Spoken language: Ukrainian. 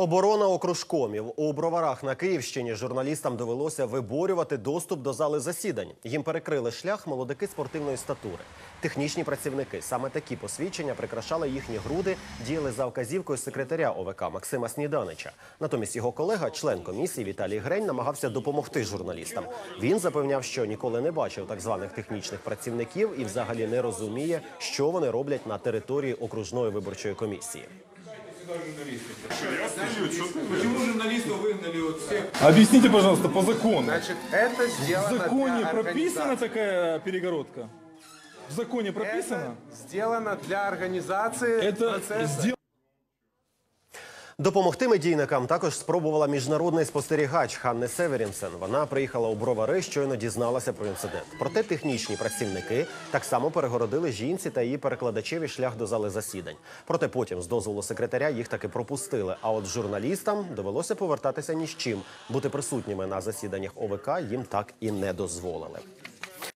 Оборона окружкомів у броварах на Київщині журналістам довелося виборювати доступ до зали засідань. Їм перекрили шлях молодики спортивної статури. Технічні працівники саме такі посвідчення прикрашали їхні груди, діяли за вказівкою секретаря ОВК Максима Сніданича. Натомість його колега, член комісії Віталій Грень, намагався допомогти журналістам. Він запевняв, що ніколи не бачив так званих технічних працівників і взагалі не розуміє, що вони роблять на території окружної виборчої комісії. Почему журналистов выгнали от всех? Объясните, пожалуйста, по закону. Значит, это В сделано законе для прописана такая перегородка? В законе прописано? Это сделано для организации Это процесса. сделано. Допомогти медійникам також спробувала міжнародний спостерігач Ханне Северінсен. Вона приїхала у бровари, щойно дізналася про інцидент. Проте технічні працівники так само перегородили жінці та її перекладачеві шлях до зали засідань. Проте потім, з дозволу секретаря, їх таки пропустили. А от журналістам довелося повертатися ні з чим. Бути присутніми на засіданнях ОВК їм так і не дозволили.